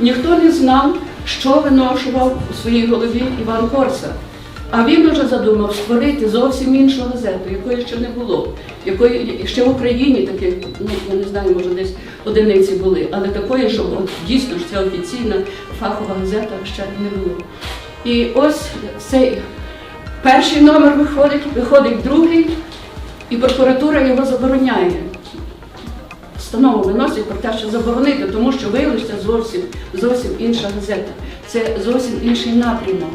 ніхто не знав, що виношував у своїй голові Іван Корса. А він уже задумав створити зовсім іншу газету, якої ще не було, якої ще в Україні таких, ну я не знаю, може десь одиниці були, але такої, от, дійсно ж це офіційна фахова газета ще не було. І ось цей перший номер виходить, виходить другий, і прокуратура його забороняє. Постанову виносять про те, що заборонити, тому що виявилося зовсім, зовсім інша газета. Це зовсім інший напрямок.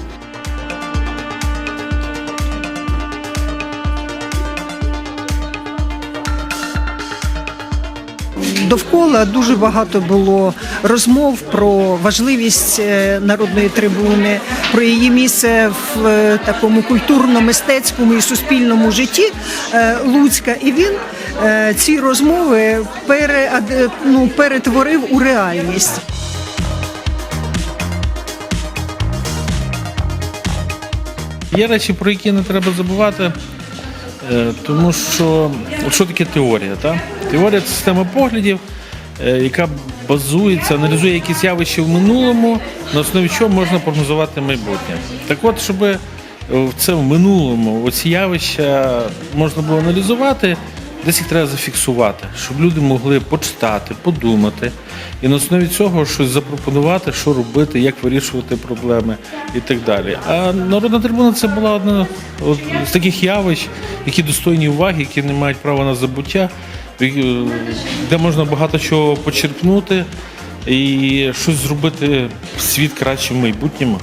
Довкола дуже багато було розмов про важливість е, народної трибуни, про її місце в е, такому культурно-мистецькому і суспільному житті е, Луцька. І він ці розмови пере, ну, перетворив у реальність. Є речі, про які не треба забувати, е, тому що що таке теорія? Та? Теорія це система поглядів, е, яка базується, аналізує якісь явища в минулому, на основі чого можна прогнозувати майбутнє. Так от, щоб е, це в минулому оці явища можна було аналізувати, десь їх треба зафіксувати, щоб люди могли почитати, подумати і на основі цього щось запропонувати, що робити, як вирішувати проблеми і так далі. А народна трибуна це була одна з таких явищ, які достойні уваги, які не мають права на забуття, е, де можна багато чого почерпнути і щось зробити світ краще в майбутньому.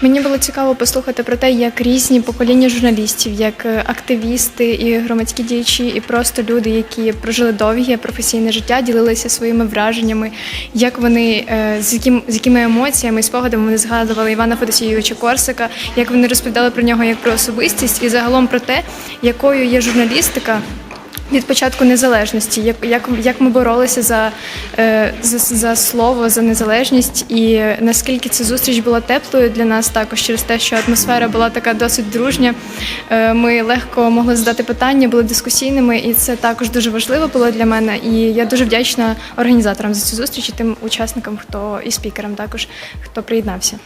Мені було цікаво послухати про те, як різні покоління журналістів, як е, активісти і громадські діячі, і просто люди, які прожили довге професійне життя, ділилися своїми враженнями, як вони е, з яким з якими емоціями і спогадами вони згадували Івана Федосійовича Корсика, як вони розповідали про нього як про особистість, і загалом про те, якою є журналістика. Від початку незалежності, як, як, як ми боролися за, е, за, за слово, за незалежність, і наскільки ця зустріч була теплою для нас, також через те, що атмосфера була така досить дружня. Е, ми легко могли задати питання, були дискусійними, і це також дуже важливо було для мене. І я дуже вдячна організаторам за цю зустріч і тим учасникам, хто і спікерам також хто приєднався.